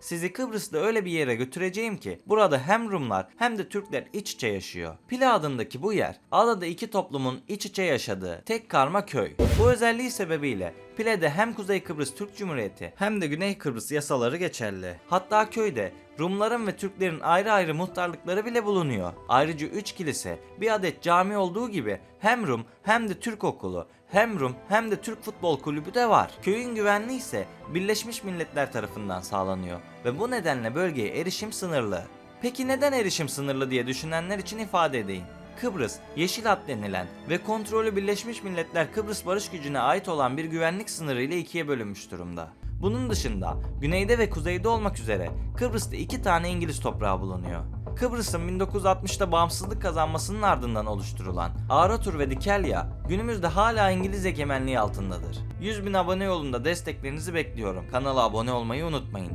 Sizi Kıbrıs'ta öyle bir yere götüreceğim ki burada hem Rumlar hem de Türkler iç içe yaşıyor. Pile adındaki bu yer adada iki toplumun iç içe yaşadığı tek karma köy. Bu özelliği sebebiyle Pile'de hem Kuzey Kıbrıs Türk Cumhuriyeti hem de Güney Kıbrıs yasaları geçerli. Hatta köyde Rumların ve Türklerin ayrı ayrı muhtarlıkları bile bulunuyor. Ayrıca 3 kilise, bir adet cami olduğu gibi hem Rum hem de Türk okulu, hem Rum hem de Türk futbol kulübü de var. Köyün güvenliği ise Birleşmiş Milletler tarafından sağlanıyor ve bu nedenle bölgeye erişim sınırlı. Peki neden erişim sınırlı diye düşünenler için ifade edeyim. Kıbrıs, Yeşil Hat denilen ve kontrolü Birleşmiş Milletler Kıbrıs Barış Gücü'ne ait olan bir güvenlik sınırı ile ikiye bölünmüş durumda. Bunun dışında güneyde ve kuzeyde olmak üzere Kıbrıs'ta iki tane İngiliz toprağı bulunuyor. Kıbrıs'ın 1960'ta bağımsızlık kazanmasının ardından oluşturulan Aratur ve Dikelya günümüzde hala İngiliz egemenliği altındadır. 100 bin abone yolunda desteklerinizi bekliyorum. Kanala abone olmayı unutmayın.